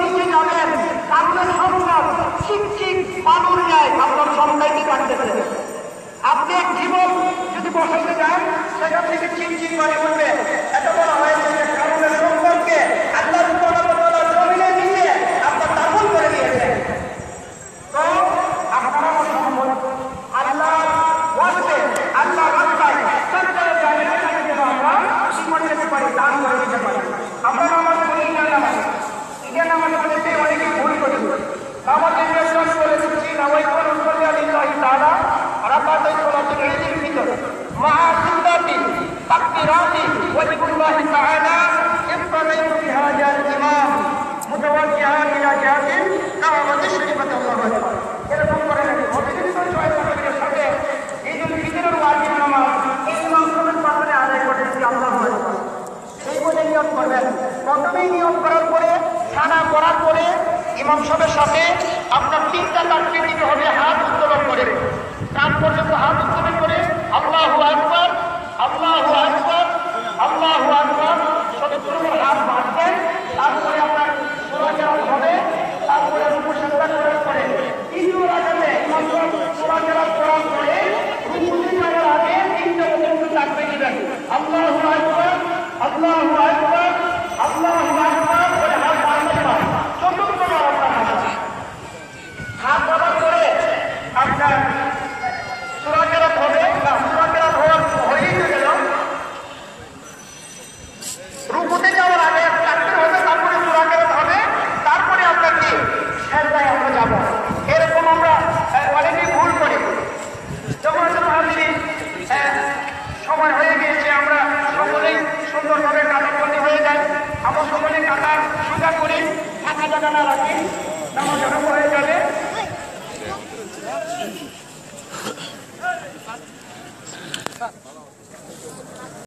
নিচে যাবেন কারণে সম্ভব চিক চিক বালুর ন্যায় আপনার সম্মাইতে কাটতেছে আপনি এক জীবন যদি বসাতে যান, সেখান থেকে চিনচিন করে উঠবে। এত বলা হয়েছে। নামাজের নিয়ন্ত্রণ করে দিচ্ছি নামাজ পড়ুন করলে আল্লাহ তাআলা রাকাত সালাতুল ঈদের ভিতর মা সুন্নাতি তাকবীরাতি ওয়াজিবুল্লাহ তাআলা ইফতারাইতু বিহাজা ইমাম মুতাওয়াজ্জিহান ইলা জাতিন কামাতি শরীফাতে আল্লাহু আকবার। এরকম করে নাকি অতিরিক্ত ছয় তাকবীরের সাথে ঈদুল ফিতরের ওয়াজিব নামাজ এই সাহেবের পাশে আদায় করতেছি আল্লাহু আকবার। এই বলে নিয়ম করবেন। প্রথমেই নিয়ম করার ইমাম সাহেবের সাথে আপনার তিনটা তার দিতে হবে। সকলে কাটার সুবিধা করি। ফাঁকা জায়গা না রাখি নামাজ よろしくお願いします。